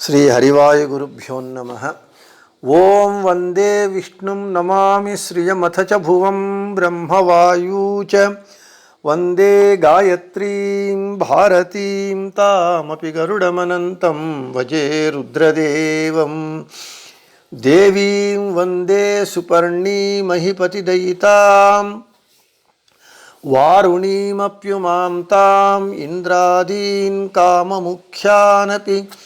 శ్రీ హరివాయుగురుభ్యో నమ. ఓం వందే విష్ణుం నమామి శ్రియమథ చ భువం బ్రహ్మవాయూ చ. వందే గాయత్రీం భారతీం తామపి గరుడమనంతం వజే రుద్రదేవం. దేవీం వందే సుపర్ణీమహిపతిదయితాం. వారుణీమప్యుమాం తాం ఇంద్రాదీన్ కామముఖ్యానపి. ముఖ్యానపి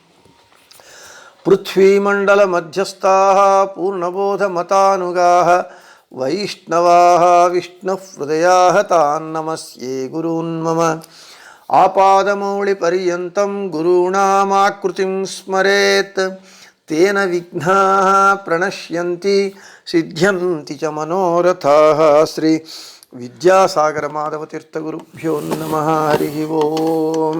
పృథ్వీమండలమధ్యస్థా పూర్ణబోధమతానుగా వైష్ణవా విష్ణుహృదయా తాన్నమస్యే గురూన్మమ ఆపాదమౌళిపర్యంతం గురూణామాకృతిం స్మరేత్ తేన విఘ్నా ప్రణశ్యంతి సిద్ధ్యంతి చ మనోరథా శ్రీ విద్యాసాగర మాధవతీర్థగురుభ్యో నమ హరి ఓం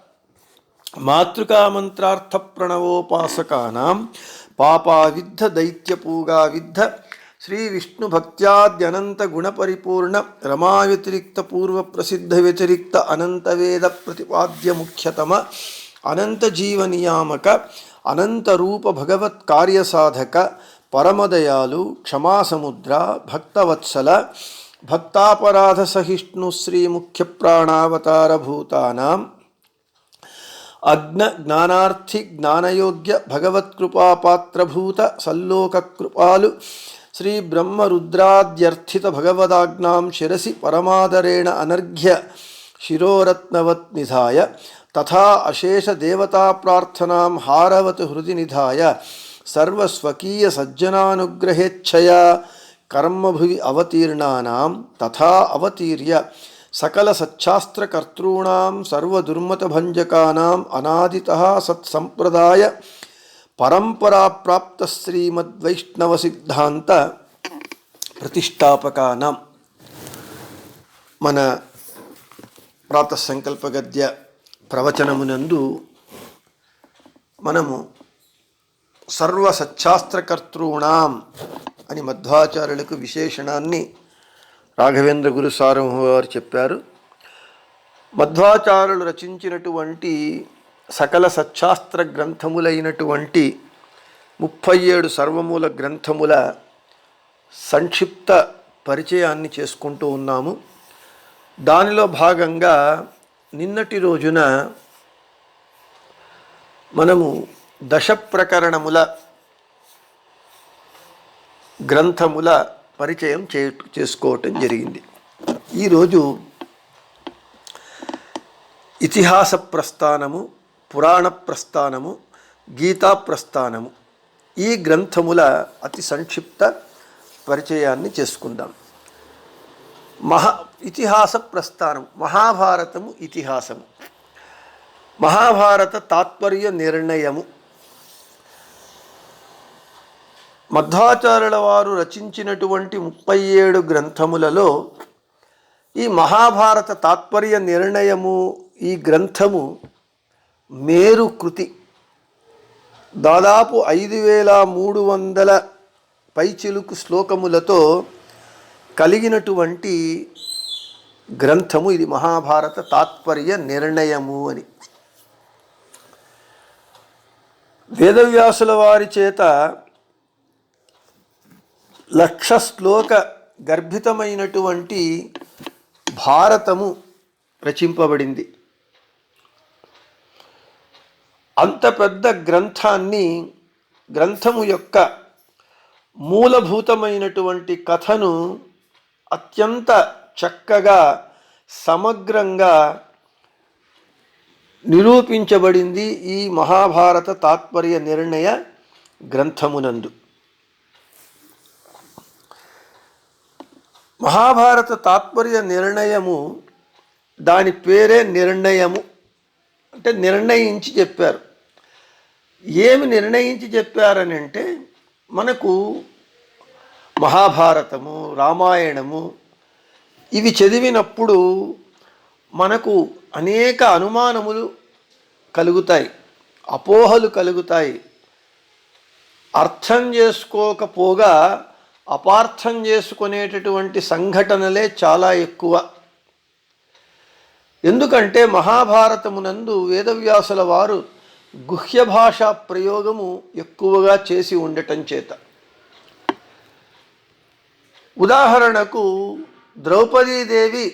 మాతృకామంత్రార్థ ప్రణవోపాసకానాం పాపావిద్ధ దైత్యపూగావిద్ధ శ్రీ విష్ణు భక్త్యాద్యనంత గుణపరిపూర్ణ రమావ్యతిరిక్త పూర్వ ప్రసిద్ధ వ్యతిరిక్త అనంతవేద ప్రతిపాద్య ముఖ్యతమ అనంత జీవ నియామక అనంత రూప భగవత్ కార్యసాధక పరమదయాలు క్షమాసముద్ర భక్తవత్సల భక్తాపరాధ సహిష్ణు శ్రీ ముఖ్య ప్రాణావతార అగ్న జ్ఞానార్థి జ్ఞానయోగ్య భగవత్కృపాపాత్రభూత సల్లోకృపాలు శ్రీ బ్రహ్మరుద్రాద్యర్థిత భగవదాజ్ఞాం శిరసి పరమాదరేణ అనర్ఘ్య శిరోరత్నవత్ నిధాయ తథా అశేష దేవతా ప్రార్థనాం హారవత్ హృది నిధాయ సర్వస్వకీయ సజ్జనానుగ్రహేచ్ఛయా కర్మభువి అవతీర్ణానాం తథా అవతీర్య సకల సచ్ఛాస్త్రకర్తॄణాం సర్వదుర్మతభంజకానాం అనాదిత సత్సంప్రదాయ పరంపరాప్రాప్త శ్రీమద్వైష్ణవ సిద్ధాంత ప్రతిష్టాపకానాం మన ప్రాతసంకల్ప గద్య ప్రవచనమునందు మనము సర్వ సచ్ఛాస్త్రకర్తॄణాం అని మధ్వాచార్యులకు విశేషణాన్ని రాఘవేంద్ర గురు సారము వారు చెప్పారు మధ్వాచార్యులు రచించినటువంటి సకల సచ్చాస్త్ర గ్రంథములైనటువంటి ముప్పై ఏడు సర్వమూల గ్రంథముల సంక్షిప్త పరిచయాన్ని చేసుకుంటూ ఉన్నాము. దానిలో భాగంగా నిన్నటి రోజున మనము దశ ప్రకరణముల గ్రంథముల పరిచయం చే చేసుకోవటం జరిగింది. ఈరోజు ఇతిహాస ప్రస్థానము పురాణ ప్రస్థానము గీతా ప్రస్థానము ఈ గ్రంథముల అతి సంక్షిప్త పరిచయాన్ని చేసుకుందాం. మహా ఇతిహాస ప్రస్థానం మహాభారతము ఇతిహాసము. మహాభారత తాత్పర్య నిర్ణయము మధ్వాచార్యుల వారు రచించినటువంటి ముప్పై ఏడు గ్రంథములలో ఈ మహాభారత తాత్పర్య నిర్ణయము ఈ గ్రంథము మేరు కృతి. దాదాపు ఐదు వేల మూడు వందల పైచిలుకు శ్లోకములతో కలిగినటువంటి గ్రంథము ఇది మహాభారత తాత్పర్య నిర్ణయము అని. వేదవ్యాసుల వారి చేత లక్ష శ్లోక గర్భితమైనటువంటి భారతము రచింపబడింది. అంత పెద్ద గ్రంథాన్ని గ్రంథము యొక్క మూలభూతమైనటువంటి కథను అత్యంత చక్కగా సమగ్రంగా నిరూపించబడింది ఈ మహాభారత తాత్పర్య నిర్ణయ గ్రంథమునందు. మహాభారత తాత్పర్య నిర్ణయము దాని పేరే నిర్ణయము. అంటే నిర్ణయించి చెప్పారు. ఏమి నిర్ణయించి చెప్పారని అంటే మనకు మహాభారతము రామాయణము ఇవి చదివినప్పుడు మనకు అనేక అనుమానములు కలుగుతాయి అపోహలు కలుగుతాయి. అర్థం చేసుకోకపోగా అపార్థం చేసుకునేటటువంటి సంఘటనలే చాలా ఎక్కువ. ఎందుకంటే మహాభారతమునందు వేదవ్యాసుల వారు గుహ్య భాషా ప్రయోగము ఎక్కువగా చేసి ఉండటం చేత. ఉదాహరణకు ద్రౌపదీదేవి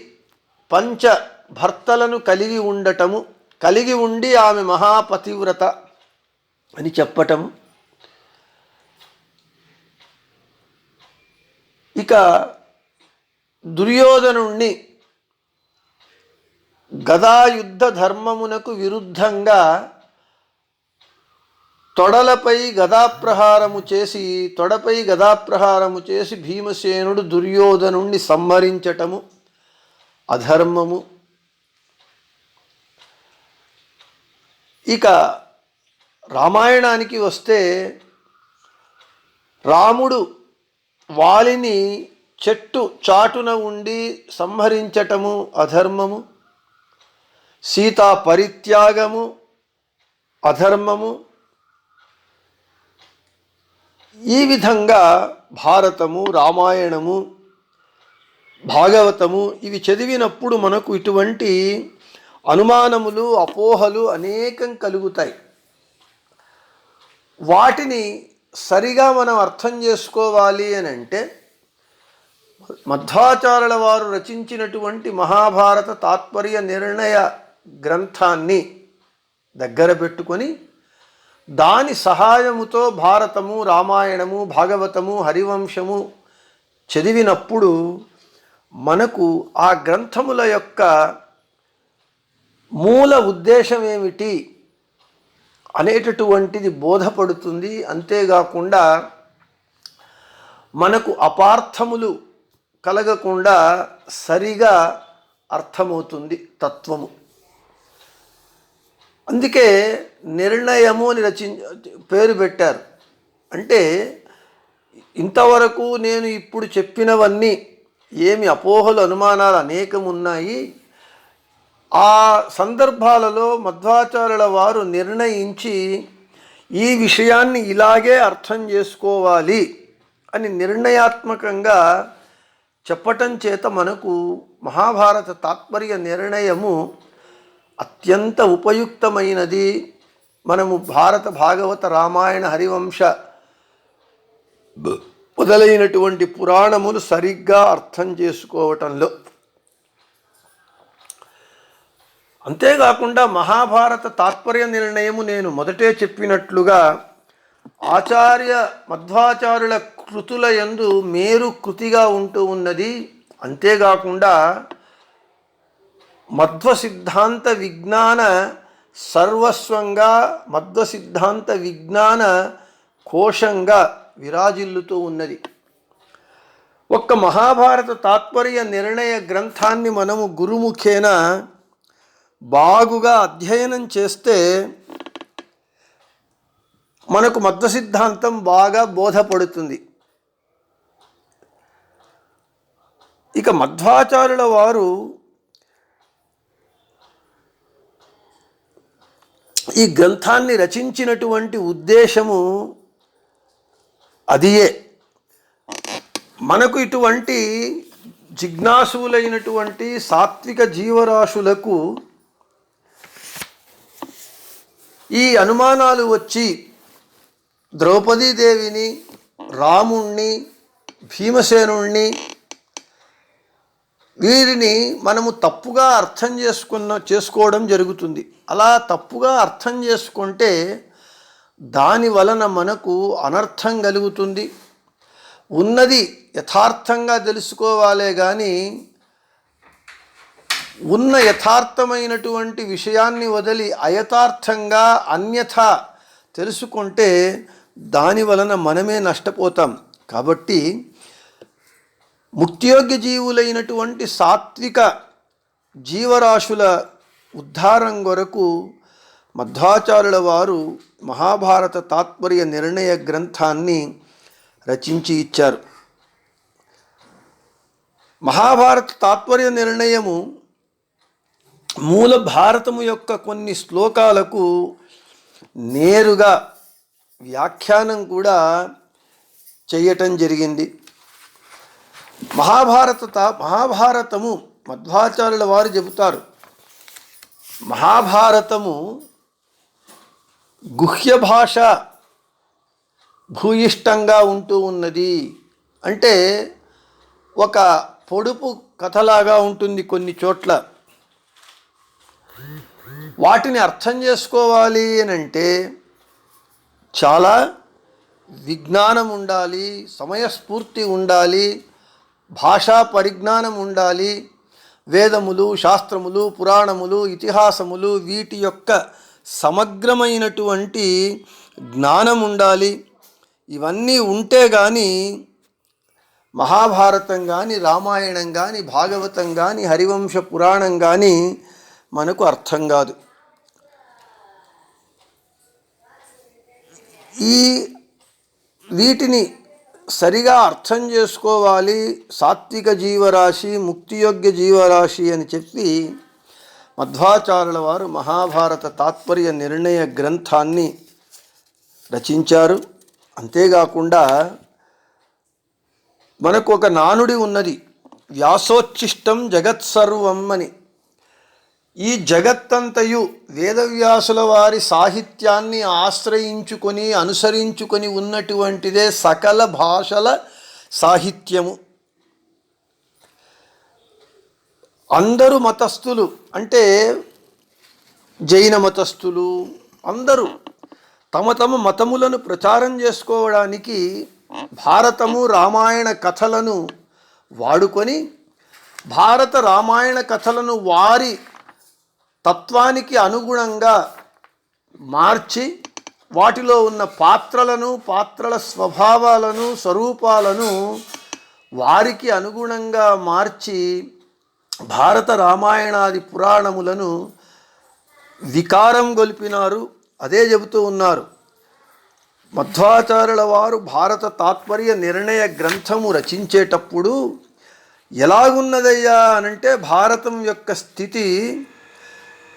పంచ భర్తలను కలిగి ఉండటము కలిగి ఉండి ఆమె మహాపతివ్రత అని చెప్పటం ఇక దుర్యోధనుణ్ణి గదాయుద్ధ ధర్మమునకు విరుద్ధంగా తొడలపై గదాప్రహారము చేసి తొడపై గదాప్రహారము చేసి భీమసేనుడు దుర్యోధనుణ్ణి సంహరించటము అధర్మము. ఇక రామాయణానికి వస్తే రాముడు వాలిని చెట్టు చాటున ఉండి సంహరించటము అధర్మము సీతా పరిత్యాగము అధర్మము. ఈ విధంగా భారతము రామాయణము భాగవతము ఇవి చదివినప్పుడు మనకు ఇటువంటి అనుమానములు అపోహలు అనేకం కలుగుతాయి. వాటిని సరిగా మనం అర్థం చేసుకోవాలి అని అంటే మధ్వాచార్యుల వారు రచించినటువంటి మహాభారత తాత్పర్య నిర్ణయ గ్రంథాన్ని దగ్గర పెట్టుకొని దాని సహాయముతో భారతము రామాయణము భాగవతము హరివంశము చదివినప్పుడు మనకు ఆ గ్రంథముల యొక్క మూల ఉద్దేశం ఏమిటి? అనేటటువంటిది బోధపడుతుంది. అంతేకాకుండా మనకు అపార్థములు కలగకుండా సరిగా అర్థమవుతుంది తత్వము. అందుకే నిర్ణయము అని రచి పేరు పెట్టారు. అంటే ఇంతవరకు నేను ఇప్పుడు చెప్పినవన్నీ ఏమి అపోహలు అనుమానాలు అనేకం ఉన్నాయి ఆ సందర్భాలలో మధ్వాచార్యుల వారు నిర్ణయించి ఈ విషయాన్ని ఇలాగే అర్థం చేసుకోవాలి అని నిర్ణయాత్మకంగా చెప్పటం చేత మనకు మహాభారత తాత్పర్య నిర్ణయము అత్యంత ఉపయుక్తమైనది. మనము భారత భాగవత రామాయణ హరివంశ మొదలైనటువంటి పురాణములు సరిగ్గా అర్థం చేసుకోవటంలో అంతేకాకుండా మహాభారత తాత్పర్య నిర్ణయము నేను మొదటే చెప్పినట్లుగా ఆచార్య మధ్వాచారుల కృతుల యందు మేరు కృతిగా ఉంటూ ఉన్నది. అంతేకాకుండా మధ్వ సిద్ధాంత విజ్ఞాన సర్వస్వంగా మధ్వ సిద్ధాంత విజ్ఞాన కోశంగా విరాజిల్లుతూ ఉన్నది. ఒక్క మహాభారత తాత్పర్య నిర్ణయ గ్రంథాన్ని మనము గురుముఖేన బాగుగా అధ్యయనం చేస్తే మనకు మధ్వ సిద్ధాంతం బాగా బోధపడుతుంది. ఇక మధ్వాచార్యుల వారు ఈ గ్రంథాన్ని రచించినటువంటి ఉద్దేశము అదియే. మనకు ఇటువంటి జిజ్ఞాసులైనటువంటి సాత్విక జీవరాశులకు ఈ అనుమానాలు వచ్చి ద్రౌపదీదేవిని రాముణ్ణి భీమసేనుణ్ణి వీరిని మనము తప్పుగా అర్థం చేసుకున్న చేసుకోవడం జరుగుతుంది. అలా తప్పుగా అర్థం చేసుకుంటే దాని వలన మనకు అనర్థం కలుగుతుంది. ఉన్నది యథార్థంగా తెలుసుకోవాలే కానీ ఉన్న యథార్థమైనటువంటి విషయాన్ని వదిలి అయథార్థంగా అన్యథ తెలుసుకుంటే దాని వలన మనమే నష్టపోతాం. కాబట్టి ముక్తియోగ్య జీవులైనటువంటి సాత్విక జీవరాశుల ఉద్ధారం కొరకు మధ్వాచార్యుల వారు మహాభారత తాత్పర్య నిర్ణయ గ్రంథాన్ని రచించి ఇచ్చారు. మహాభారత తాత్పర్య నిర్ణయము మూల భారతము యొక్క కొన్ని శ్లోకాలకు నేరుగా వ్యాఖ్యానం కూడా చేయటం జరిగింది. మహాభారత మహాభారతము మధ్వాచార్యుల వారు చెబుతారు. మహాభారతము గుహ్య భాష భూయిష్టంగా ఉంటూ ఉన్నది. అంటే ఒక పొడుపు కథలాగా ఉంటుంది కొన్ని చోట్ల. వాటిని అర్థం చేసుకోవాలి అని అంటే చాలా విజ్ఞానం ఉండాలి సమయస్ఫూర్తి ఉండాలి భాషా పరిజ్ఞానం ఉండాలి. వేదములు శాస్త్రములు పురాణములు ఇతిహాసములు వీటి యొక్క సమగ్రమైనటువంటి జ్ఞానం ఉండాలి. ఇవన్నీ ఉంటే కానీ మహాభారతం కానీ రామాయణం కానీ భాగవతం కానీ హరివంశ పురాణం కానీ మనకు అర్థం కాదు. ఈ వీటిని సరిగా అర్థం చేసుకోవాలి సాత్విక జీవరాశి ముక్తియోగ్య జీవరాశి అని చెప్పి మధ్వాచారుల వారు మహాభారత తాత్పర్య నిర్ణయ గ్రంథాన్ని రచించారు. అంతేకాకుండా మనకు ఒక నానుడి ఉన్నది. వ్యాసోచ్ఛిష్టం జగత్సర్వం అని. ఈ జగత్తంతయు వేదవ్యాసుల వారి సాహిత్యాన్ని ఆశ్రయించుకొని అనుసరించుకొని ఉన్నటువంటిదే సకల భాషల సాహిత్యము. అందరు మతస్థులు అంటే జైన మతస్థులు అందరూ తమ తమ మతములను ప్రచారం చేసుకోవడానికి భారతము రామాయణ కథలను వాడుకొని భారత రామాయణ కథలను వారి తత్వానికి అనుగుణంగా మార్చి వాటిలో ఉన్న పాత్రలను పాత్రల స్వభావాలను స్వరూపాలను వారికి అనుగుణంగా మార్చి భారత రామాయణాది పురాణములను వికారం గొలిపినారు. అదే చెబుతూ ఉన్నారు. మధ్వాచార్యుల వారు భారత తాత్పర్య నిర్ణయ గ్రంథము రచించేటప్పుడు ఎలాగున్నదయ్యా అనంటే భారతం యొక్క స్థితి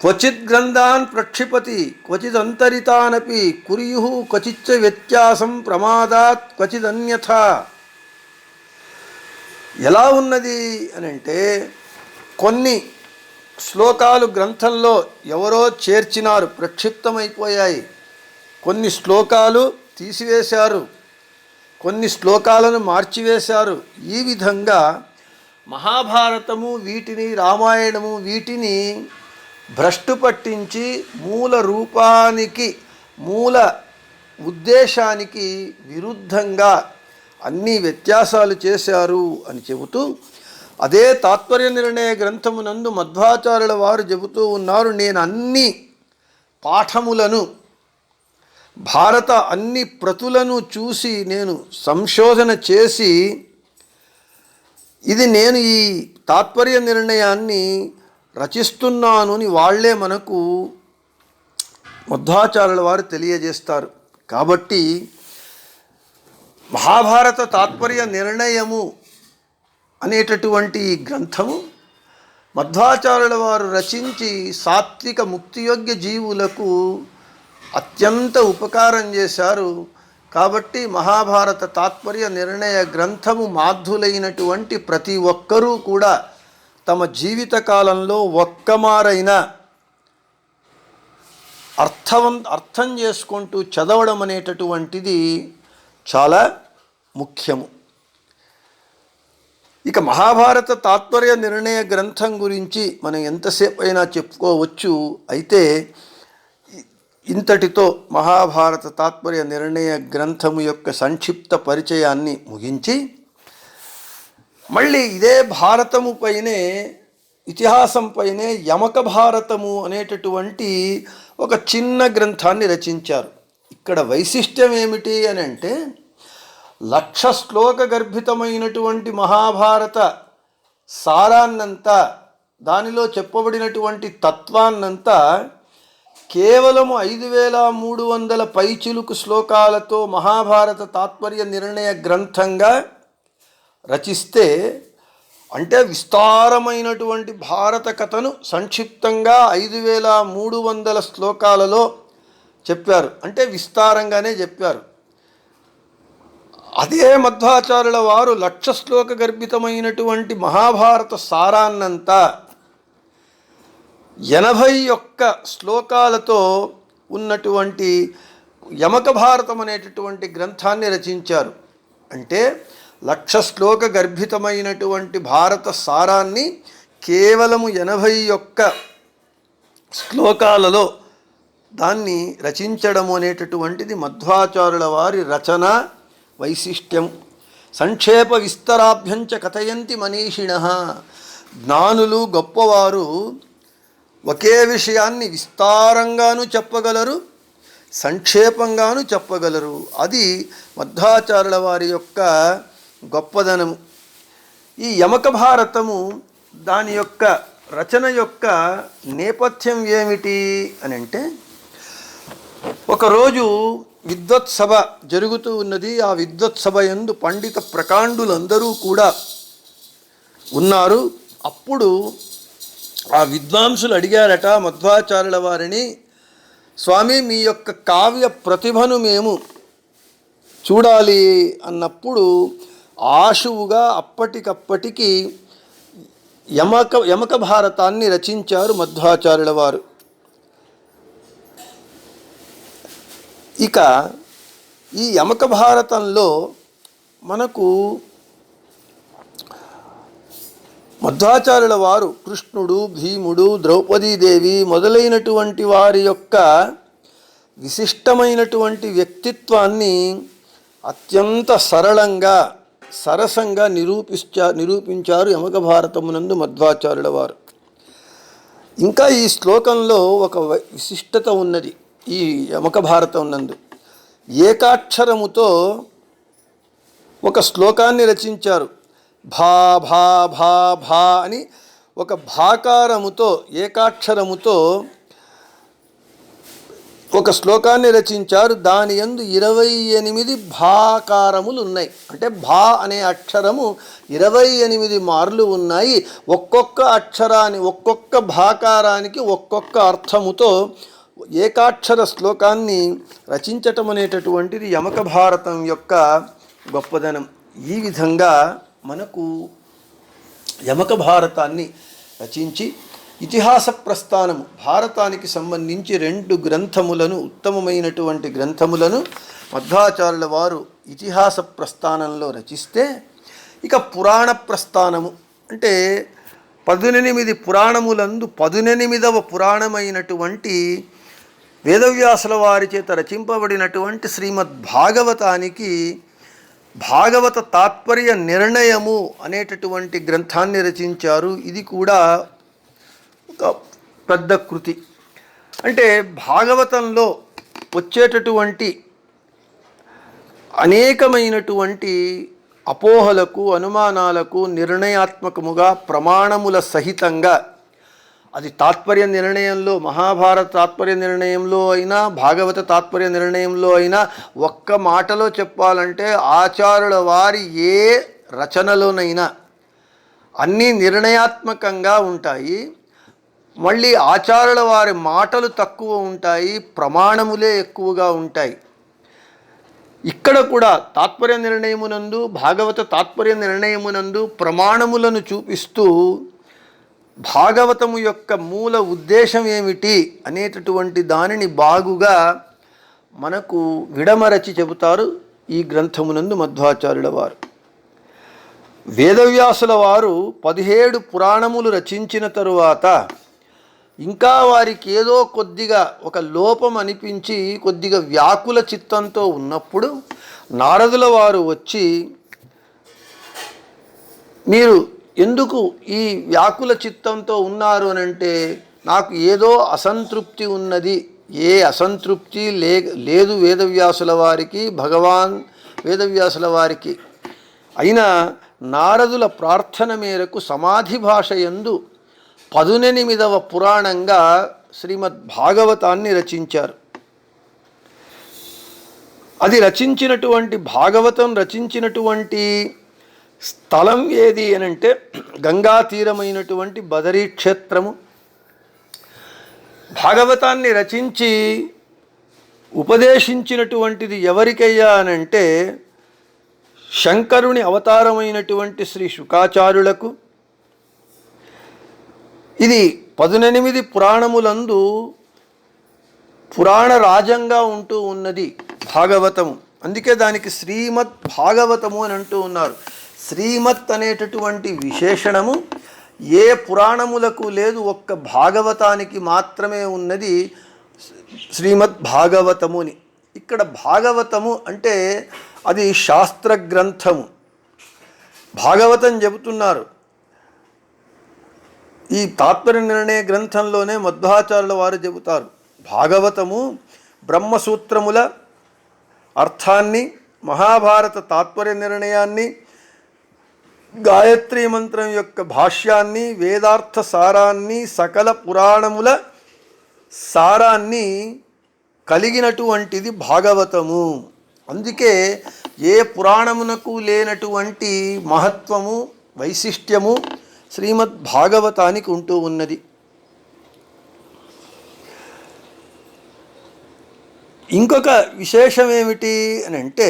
క్వచిత్ గ్రంథాన్ ప్రక్షిపతి క్వచిదంతరితానపి కురియు క్వచిచ్చ వ్యత్యాసం ప్రమాదాత్ క్వచిదన్యథ ఎలా ఉన్నది అని అంటే కొన్ని శ్లోకాలు గ్రంథంలో ఎవరో చేర్చినారు ప్రక్షిప్తమైపోయాయి. కొన్ని శ్లోకాలు తీసివేశారు కొన్ని శ్లోకాలను మార్చివేశారు. ఈ విధంగా మహాభారతము వీటిని రామాయణము వీటిని భ్రష్టు పట్టించి మూల రూపానికి మూల ఉద్దేశానికి విరుద్ధంగా అన్ని వ్యత్యాసాలు చేశారు అని చెబుతూ అదే తాత్పర్య నిర్ణయ గ్రంథమునందు మధ్వాచార్యుల వారు చెబుతూ ఉన్నారు నేను అన్ని పాఠములను భారత అన్ని ప్రతులను చూసి నేను సంశోధన చేసి ఇది నేను ఈ తాత్పర్య నిర్ణయాన్ని రచిస్తున్నాను అని వాళ్ళే మనకు మధ్వాచార్యుల వారు తెలియజేస్తారు. కాబట్టి మహాభారత తాత్పర్య నిర్ణయము అనేటటువంటి ఈ గ్రంథము మధ్వాచార్యుల వారు రచించి సాత్విక ముక్తియోగ్య జీవులకు అత్యంత ఉపకారం చేశారు. కాబట్టి మహాభారత తాత్పర్య నిర్ణయ గ్రంథము మాధ్యులైనటువంటి ప్రతి ఒక్కరూ కూడా తమ జీవితకాలంలో ఒక్కమారైన అర్థవం అర్థం చేసుకుంటూ చదవడం అనేటటువంటిది చాలా ముఖ్యము. ఇక మహాభారత తాత్పర్య నిర్ణయ గ్రంథం గురించి మనం ఎంతసేపు అయినా చెప్పుకోవచ్చు. అయితే ఇంతటితో మహాభారత తాత్పర్య నిర్ణయ గ్రంథము యొక్క సంక్షిప్త పరిచయాన్ని ముగించి మళ్ళీ ఇదే భారతము పైనే ఇతిహాసం పైనే యమక భారతము అనేటటువంటి ఒక చిన్న గ్రంథాన్ని రచించారు. ఇక్కడ వైశిష్ట్యం ఏమిటి అని అంటే లక్ష శ్లోక గర్భితమైనటువంటి మహాభారత సారాన్నంతా దానిలో చెప్పబడినటువంటి తత్వాన్నంతా కేవలము ఐదు వేల మూడు వందల పైచిలుకు శ్లోకాలతో మహాభారత తాత్పర్య నిర్ణయ గ్రంథంగా రచిస్తే అంటే విస్తారమైనటువంటి భారత కథను సంక్షిప్తంగా ఐదు వేల మూడు వందల శ్లోకాలలో చెప్పారు. అంటే విస్తారంగానే చెప్పారు. అదే మధ్వాచార్యుల వారు లక్ష శ్లోక గర్భితమైనటువంటి మహాభారత సారాన్నంతా ఎనభై ఒక్క శ్లోకాలతో ఉన్నటువంటి యమక భారతం అనేటటువంటి గ్రంథాన్ని రచించారు. అంటే లక్ష శ్లోక గర్భితమైనటువంటి భారత సారాన్ని కేవలము ఎనభై ఒక్క శ్లోకాలలో దాన్ని రచించడము అనేటటువంటిది మధ్వాచారుల వారి రచన వైశిష్ట్యం. సంక్షేప విస్తరాభ్యంచ కథయంతి మనీషిణ. జ్ఞానులు గొప్పవారు ఒకే విషయాన్ని విస్తారంగాను చెప్పగలరు సంక్షేపంగాను చెప్పగలరు. అది మధ్వాచారుల వారి యొక్క గొప్పదనము. ఈ యమక భారతము దాని యొక్క రచన యొక్క నేపథ్యం ఏమిటి అని అంటే ఒకరోజు విద్వత్సభ జరుగుతూ ఉన్నది. ఆ విద్వత్సభ ఎందు యందు పండిత ప్రకాండులందరూ కూడా ఉన్నారు. అప్పుడు ఆ విద్వాంసులు అడిగారట మధ్వాచార్యుల వారిని స్వామి మీ యొక్క కావ్య ప్రతిభను మేము చూడాలి అన్నప్పుడు ఆశువుగా అప్పటికప్పటికి యమక యమక భారతాన్ని రచించారు మధ్వాచార్యుల వారు. ఇక ఈ యమక భారతంలో మనకు మధ్వాచార్యుల వారు కృష్ణుడు భీముడు ద్రౌపదీదేవి మొదలైనటువంటి వారి యొక్క విశిష్టమైనటువంటి వ్యక్తిత్వాన్ని అత్యంత సరళంగా సరసంగా నిరూపించా నిరూపించారు యమక భారతమునందు మధ్వాచార్యుల వారు ఇంకా ఈ శ్లోకంలో ఒక విశిష్టత ఉన్నది ఈ యమక భారతం నందు ఏకాక్షరముతో ఒక శ్లోకాన్ని రచించారు. భా భా భా భా అని ఒక భాకారముతో ఏకాక్షరముతో ఒక శ్లోకాన్ని రచించారు. దాని యందు ఇరవై ఎనిమిది భాకారములు ఉన్నాయి అంటే భా అనే అక్షరము ఇరవై ఎనిమిది మార్లు ఉన్నాయి. ఒక్కొక్క అక్షరాన్ని ఒక్కొక్క భాకారానికి ఒక్కొక్క అర్థముతో ఏకాక్షర శ్లోకాన్ని రచించటం అనేటటువంటిది యమక భారతం యొక్క గొప్పదనం. ఈ విధంగా మనకు యమక భారతాన్ని రచించి ఇతిహాస ప్రస్థానము. భారతానికి సంబంధించి రెండు గ్రంథములను ఉత్తమమైనటువంటి గ్రంథములను మధ్వాచార్యుల వారు ఇతిహాస ప్రస్థానంలో రచిస్తే ఇక పురాణ ప్రస్థానము. అంటే పదునెనిమిది పురాణములందు పదునెనిమిదవ పురాణమైనటువంటి వేదవ్యాసుల వారి చేత రచింపబడినటువంటి శ్రీమద్ భాగవతానికి భాగవత తాత్పర్య నిర్ణయము అనేటటువంటి గ్రంథాన్ని రచించారు. ఇది కూడా పెద్ద కృతి. అంటే భాగవతంలో వచ్చేటటువంటి అనేకమైనటువంటి అపోహలకు అనుమానాలకు నిర్ణయాత్మకముగా ప్రమాణముల సహితంగా అది తాత్పర్య నిర్ణయంలో మహాభారత తాత్పర్య నిర్ణయంలో అయినా భాగవత తాత్పర్య నిర్ణయంలో అయినా ఒక్క మాటలో చెప్పాలంటే ఆచారుల వారి ఏ రచనలోనైనా అన్నీ నిర్ణయాత్మకంగా ఉంటాయి. మళ్ళీ ఆచారుల వారి మాటలు తక్కువ ఉంటాయి ప్రమాణములే ఎక్కువగా ఉంటాయి. ఇక్కడ కూడా తాత్పర్య నిర్ణయమునందు భాగవత తాత్పర్య నిర్ణయమునందు ప్రమాణములను చూపిస్తూ భాగవతము యొక్క మూల ఉద్దేశం ఏమిటి అనేటటువంటి దానిని బాగుగా మనకు విడమరచి చెబుతారు ఈ గ్రంథమునందు మధ్వాచార్యుల వారు. వేదవ్యాసుల వారు పదిహేడు పురాణములు రచించిన తరువాత ఇంకా వారికి ఏదో కొద్దిగా ఒక లోపం అనిపించి కొద్దిగా వ్యాకుల చిత్తంతో ఉన్నప్పుడు నారదుల వారు వచ్చి మీరు ఎందుకు ఈ వ్యాకుల చిత్తంతో ఉన్నారు అని అంటే నాకు ఏదో అసంతృప్తి ఉన్నది. ఏ అసంతృప్తి లే లేదు వేదవ్యాసుల వారికి భగవాన్ వేదవ్యాసుల వారికి. అయినా నారదుల ప్రార్థన మేరకు సమాధి భాష యందు పదునెనిమిదవ పురాణంగా శ్రీమద్ భాగవతాన్ని రచించారు. అది రచించినటువంటి భాగవతం రచించినటువంటి స్థలం ఏది అని అంటే గంగా తీరమైనటువంటి బదరీ క్షేత్రము. భాగవతాన్ని రచించి ఉపదేశించినటువంటిది ఎవరికయ్యా అనంటే శంకరుని అవతారమైనటువంటి శ్రీ శుకాచార్యులకు ఇది పదునెనిమిది పురాణములందు పురాణ రాజంగా ఉంటూ ఉన్నది భాగవతము. అందుకే దానికి శ్రీమద్ భాగవతము అని అంటూ ఉన్నారు. శ్రీమత్ అనేటటువంటి విశేషణము ఏ పురాణములకు లేదు ఒక్క భాగవతానికి మాత్రమే ఉన్నది శ్రీమద్ భాగవతముని ఇక్కడ భాగవతము అంటే అది శాస్త్ర గ్రంథము భాగవతం చెబుతున్నారు. ఈ తాత్పర్య నిర్ణయ గ్రంథంలోనే మధ్వాచార్యుల వారు చెబుతారు. భాగవతము బ్రహ్మసూత్రముల అర్థాన్ని మహాభారత తాత్పర్య నిర్ణయాన్ని గాయత్రి మంత్రం యొక్క భాష్యాన్ని వేదార్థ సారాన్ని సకల పురాణముల సారాన్ని కలిగినటువంటిది భాగవతము. అందుకే ఏ పురాణమునకు లేనటువంటి మహత్వము వైశిష్ట్యము శ్రీమద్ భాగవతానికి ఉంటూ ఉన్నది. ఇంకొక విశేషం ఏమిటి అని అంటే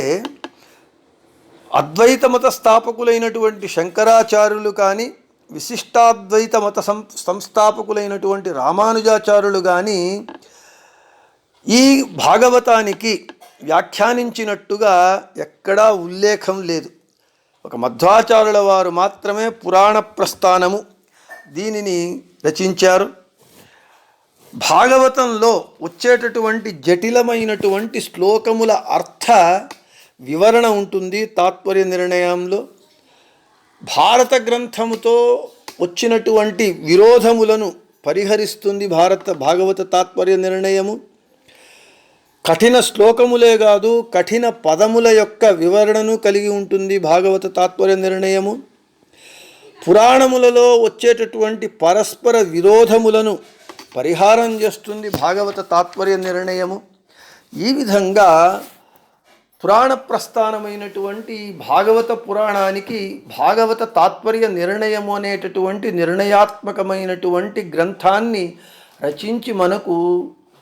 అద్వైత మత స్థాపకులైనటువంటి శంకరాచార్యులు కానీ విశిష్టాద్వైత మత సం సంస్థాపకులైనటువంటి రామానుజాచార్యులు కానీ ఈ భాగవతానికి వ్యాఖ్యానించినట్టుగా ఎక్కడా ఉల్లేఖం లేదు. ఒక మధ్వాచారుల వారు మాత్రమే పురాణ ప్రస్థానము దీనిని రచించారు. భాగవతంలో వచ్చేటటువంటి జటిలమైనటువంటి శ్లోకముల అర్థ వివరణ ఉంటుంది తాత్పర్య నిర్ణయంలో. భారత గ్రంథముతో వచ్చినటువంటి విరోధములను పరిహరిస్తుంది భారత భాగవత తాత్పర్య నిర్ణయము. కఠిన శ్లోకములే కాదు కఠిన పదముల యొక్క వివరణను కలిగి ఉంటుంది భాగవత తాత్పర్య నిర్ణయము. పురాణములలో వచ్చేటటువంటి పరస్పర విరోధములను పరిహారం చేస్తుంది భాగవత తాత్పర్య నిర్ణయము. ఈ విధంగా పురాణ ప్రస్థానమైనటువంటి భాగవత పురాణానికి భాగవత తాత్పర్య నిర్ణయము అనేటటువంటి నిర్ణయాత్మకమైనటువంటి గ్రంథాన్ని రచించి మనకు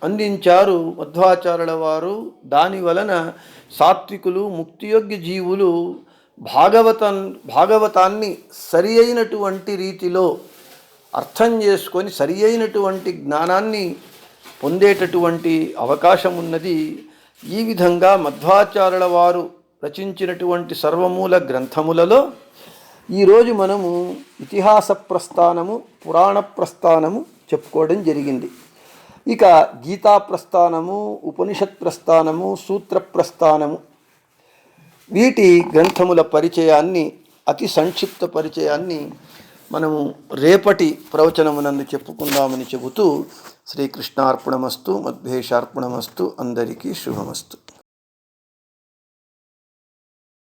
అందించారు మధ్వాచార్యుల వారు. దాని వలన సాత్వికులు ముక్తియోగ్య జీవులు భాగవతం భాగవతాన్ని సరి అయినటువంటి రీతిలో అర్థం చేసుకొని సరి అయినటువంటి జ్ఞానాన్ని పొందేటటువంటి అవకాశం ఉన్నది ఈ విధంగా మధ్వాచార్యుల వారు రచించినటువంటి సర్వమూల గ్రంథములలో ఈరోజు మనము ఇతిహాస ప్రస్థానము పురాణ ప్రస్థానము చెప్పుకోవడం జరిగింది. ఇక గీతా ప్రస్థానము ఉపనిషత్ ప్రస్థానము సూత్ర ప్రస్థానము. వీటి గ్రంథముల పరిచయాన్ని అతి సంక్షిప్త పరిచయాన్ని మనము రేపటి ప్రవచనమునందు చెప్పుకుందామని చెబుతూ శ్రీకృష్ణార్పణమస్తు మద్భేషార్పణమస్తు అందరికీ శుభమస్తు.